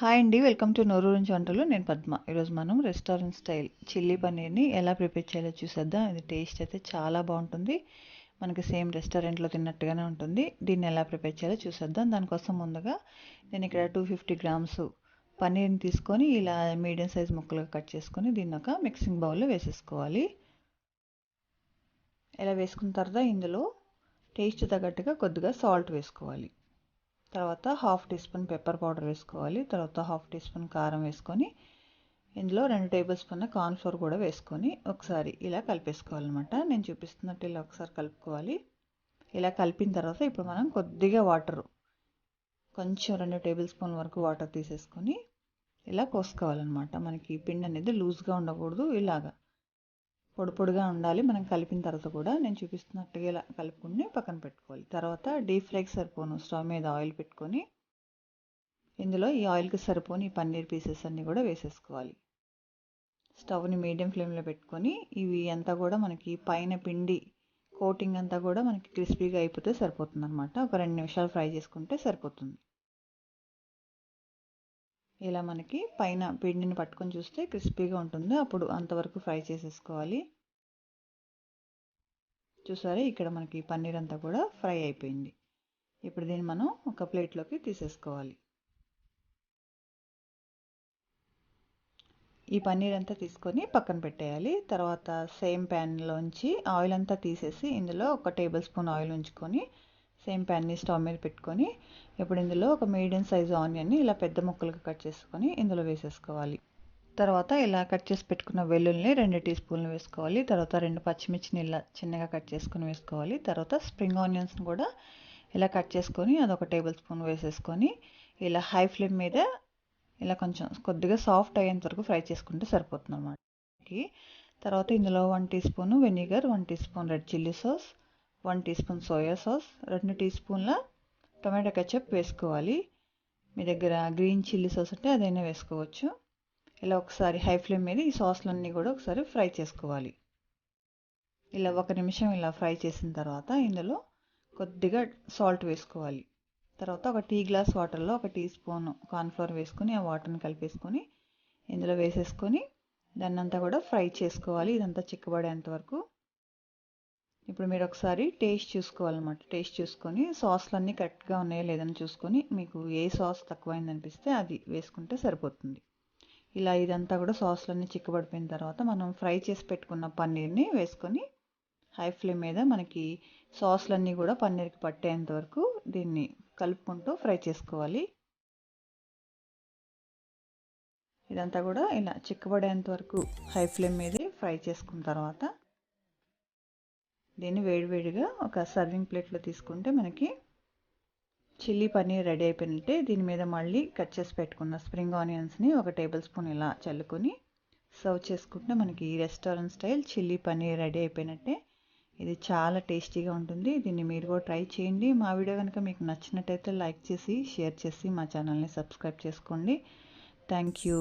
Hi అండి welcome to నోరు నుంచి వంటలు. నేను పద్మ. ఈరోజు మనం రెస్టారెంట్ స్టైల్ చిల్లీ పన్నీర్ని ఎలా ప్రిపేర్ చేయాలో చూసేద్దాం. ఇది టేస్ట్ అయితే చాలా బాగుంటుంది. మనకి సేమ్ రెస్టారెంట్లో తిన్నట్టుగానే ఉంటుంది. దీన్ని ఎలా ప్రిపేర్ చేయాలో చూసేద్దాం. దానికోసం ముందుగా నేను ఇక్కడ టూ ఫిఫ్టీ గ్రామ్స్ పన్నీర్ని తీసుకొని ఇలా మీడియం సైజ్ ముక్కలుగా కట్ చేసుకొని దీన్ని ఒక మిక్సింగ్ బౌల్లో వేసేసుకోవాలి. ఇలా వేసుకున్న తర్వాత ఇందులో టేస్ట్ తగ్గట్టుగా కొద్దిగా సాల్ట్ వేసుకోవాలి. తర్వాత half teaspoon pepper powder వేసుకోవాలి. తర్వాత హాఫ్ టీ స్పూన్ కారం వేసుకొని ఇందులో రెండు టేబుల్ స్పూన్ కార్న్ఫ్లోర్ కూడా వేసుకొని ఒకసారి ఇలా కలిపేసుకోవాలన్నమాట. నేను చూపిస్తున్నట్టు ఇలా ఒకసారి కలుపుకోవాలి. ఇలా కలిపిన తర్వాత ఇప్పుడు మనం కొద్దిగా వాటర్ కొంచెం రెండు టేబుల్ స్పూన్ వరకు వాటర్ తీసేసుకొని ఇలా కోసుకోవాలన్నమాట. మనకి పిండి అనేది లూజ్గా ఉండకూడదు ఇలాగా. పొడి పొడిగా ఉండాలి. మనం కలిపిన తర్వాత కూడా నేను చూపిస్తున్నట్టుగా ఇలా కలుపుకుని పక్కన పెట్టుకోవాలి. తర్వాత డీప్ ఫ్రైకి సరిపోను స్టవ్ మీద ఆయిల్ పెట్టుకొని. ఇందులో ఈ ఆయిల్కి సరిపోని ఈ పన్నీర్ పీసెస్ అన్నీ కూడా వేసేసుకోవాలి. స్టవ్ని మీడియం ఫ్లేమ్లో పెట్టుకొని ఇవి అంతా కూడా మనకి పైన పిండి కోటింగ్ అంతా కూడా మనకి క్రిస్పీగా అయిపోతే సరిపోతుంది అనమాట ఒక రెండు నిమిషాలు ఫ్రై చేసుకుంటే సరిపోతుంది. ఇలా మనకి పైన పిండిని పట్టుకొని చూస్తే క్రిస్పీగా ఉంటుంది. అప్పుడు అంతవరకు ఫ్రై చేసేసుకోవాలి. చూసారా? ఇక్కడ మనకి పన్నీర్ అంతా కూడా ఫ్రై అయిపోయింది. ఇప్పుడు దీన్ని మనం ఒక ప్లేట్లోకి తీసేసుకోవాలి. ఈ పన్నీర్ అంతా తీసుకొని పక్కన పెట్టేయాలి. తర్వాత సేమ్ ప్యాన్లోంచి ఆయిల్ అంతా తీసేసి ఇందులో ఒక టేబుల్ స్పూన్ ఆయిల్ ఉంచుకొని సేమ్ ప్యాన్ని స్టవ్ మీద పెట్టుకొని ఇప్పుడు ఇందులో ఒక మీడియం సైజు ఆనియన్ని ఇలా పెద్ద ముక్కలుగా కట్ చేసుకొని ఇందులో వేసేసుకోవాలి. తర్వాత ఇలా కట్ చేసి పెట్టుకున్న వెల్లుల్ని రెండు టీ స్పూన్లు వేసుకోవాలి. తర్వాత రెండు పచ్చిమిర్చిని ఇలా చిన్నగా కట్ చేసుకొని వేసుకోవాలి. తర్వాత స్ప్రింగ్ ఆనియన్స్ని కూడా ఇలా కట్ చేసుకొని అదొక టేబుల్ స్పూన్ వేసేసుకొని ఇలా హై ఫ్లేమ్ మీద ఇలా కొంచెం కొద్దిగా సాఫ్ట్ అయ్యేంత వరకు ఫ్రై చేసుకుంటే సరిపోతుంది అన్నమాట తర్వాత ఇందులో one teaspoon vinegar one teaspoon red chilli sauce one teaspoon soya sauce రెండు టీ స్పూన్ల టొమాటో కెచప్ వేసుకోవాలి. మీ దగ్గర గ్రీన్ చిల్లీ సాస్ ఉంటే అదైనా వేసుకోవచ్చు. ఇలా ఒకసారి హై ఫ్లేమ్ మీద ఈ సాస్లన్నీ కూడా ఒకసారి ఫ్రై చేసుకోవాలి. ఇలా ఒక నిమిషం ఇలా ఫ్రై చేసిన తర్వాత ఇందులో కొద్దిగా సాల్ట్ వేసుకోవాలి. తర్వాత ఒక టీ గ్లాస్ వాటర్లో ఒక టీ స్పూన్ కార్న్ఫ్లవర్ వేసుకొని ఆ వాటర్ని కలిపేసుకొని ఇందులో వేసేసుకొని దాన్నంతా కూడా ఫ్రై చేసుకోవాలి. ఇదంతా చిక్కబడేంత వరకు ఇప్పుడు మీరు ఒకసారి టేస్ట్ చూసుకోవాలన్నమాట. టేస్ట్ చూసుకొని సాస్లన్నీ కరెక్ట్గా ఉన్నాయో లేదని చూసుకొని మీకు ఏ సాస్ తక్కువైంది అనిపిస్తే అది వేసుకుంటే సరిపోతుంది. ఇలా ఇదంతా కూడా సాస్లన్నీ చిక్కబడిపోయిన తర్వాత మనం ఫ్రై చేసి పెట్టుకున్న పన్నీర్ని వేసుకొని హై ఫ్లేమ్ మీద మనకి సాస్లన్నీ కూడా పన్నీర్కి పట్టేంత వరకు దీన్ని కలుపుకుంటూ ఫ్రై చేసుకోవాలి. ఇదంతా కూడా ఇలా చిక్కబడేంత వరకు హై ఫ్లేమ్ మీదే ఫ్రై చేసుకున్న తర్వాత దీన్ని వేడివేడిగా ఒక సర్వింగ్ ప్లేట్లో తీసుకుంటే మనకి చిల్లీ పన్నీర్ రెడీ అయిపోయినట్టే. దీని మీద మళ్ళీ కట్ చేసి పెట్టుకున్న స్ప్రింగ్ ఆనియన్స్ని ఒక టేబుల్ స్పూన్ ఇలా చల్లుకొని సర్వ్ చేసుకుంటే మనకి restaurant style chilli paneer ready అయిపోయినట్టే. ఇది చాలా టేస్టీగా ఉంటుంది. దీన్ని మీరు కూడా ట్రై చేయండి. మా వీడియో కనుక మీకు నచ్చినట్టయితే లైక్ చేసి షేర్ చేసి మా ఛానల్ని సబ్స్క్రైబ్ చేసుకోండి. Thank you